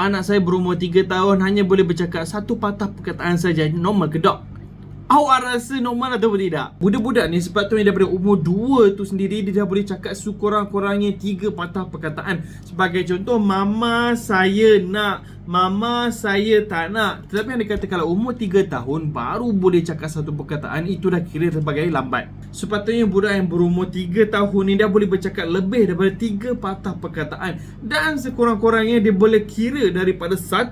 anak saya berumur 3 tahun hanya boleh bercakap satu patah perkataan saja, normal ke dok? Awak rasa normal atau tidak? Budak-budak ni sepatutnya daripada umur 2 tu sendiri dia dah boleh cakap sekurang-kurangnya 3 patah perkataan. Sebagai contoh, mama saya nak, mama saya tak nak. Tetapi yang dia kata kalau umur 3 tahun baru boleh cakap satu perkataan, itu dah kira sebagai lambat. Sepatutnya budak yang berumur 3 tahun ni dah boleh bercakap lebih daripada 3 patah perkataan. Dan sekurang-kurangnya dia boleh kira daripada 1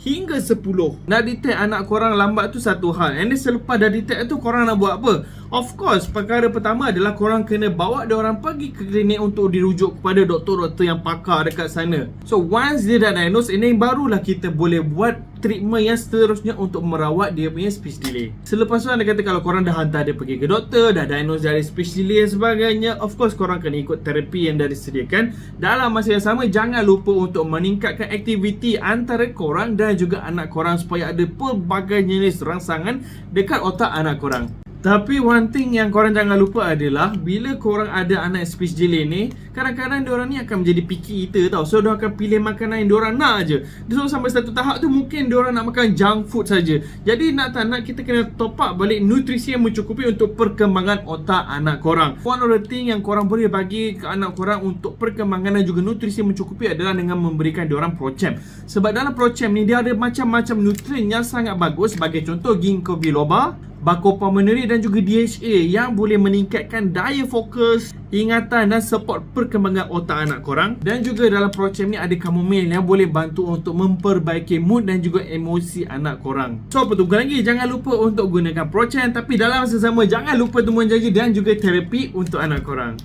hingga 10. Nak detect anak korang lambat tu satu hal. And then selepas dah detect tu korang nak buat apa? Of course, perkara pertama adalah korang kena bawa dia orang pergi ke klinik untuk dirujuk kepada doktor-doktor yang pakar dekat sana. So once dia dah diagnose, ini barulah kita boleh buat treatment yang seterusnya untuk merawat dia punya speech delay. Selepas tu anda kata kalau korang dah hantar dia pergi ke doktor, dah diagnose dari speech delay dan sebagainya, of course korang kena ikut terapi yang dah disediakan. Dalam masa yang sama, jangan lupa untuk meningkatkan aktiviti antara korang dan juga anak korang supaya ada pelbagai jenis rangsangan dekat otak anak korang. Tapi one thing yang korang jangan lupa adalah Bila korang ada anak speech delay ni Kadang-kadang diorang ni akan menjadi picky eater tau. So diorang akan pilih makanan yang diorang nak je So sampai satu tahap tu mungkin diorang nak makan junk food saja. Jadi nak tak nak kita kena top up balik nutrisi yang mencukupi untuk perkembangan otak anak korang. One of the thing yang korang boleh bagi ke anak korang untuk perkembangan dan juga nutrisi yang mencukupi adalah dengan memberikan diorang prochem. Sebab dalam prochem ni dia ada macam-macam nutrien yang sangat bagus. Sebagai contoh ginkgo biloba Pulmonary dan juga DHA yang boleh meningkatkan daya fokus, ingatan dan support perkembangan otak anak korang. Dan juga dalam prochem ni ada chamomile yang boleh bantu untuk memperbaiki mood dan juga emosi anak korang. So apa tunggu lagi? Jangan lupa untuk gunakan prochem tapi dalam masa sama jangan lupa untuk menjaga dan juga terapi untuk anak korang.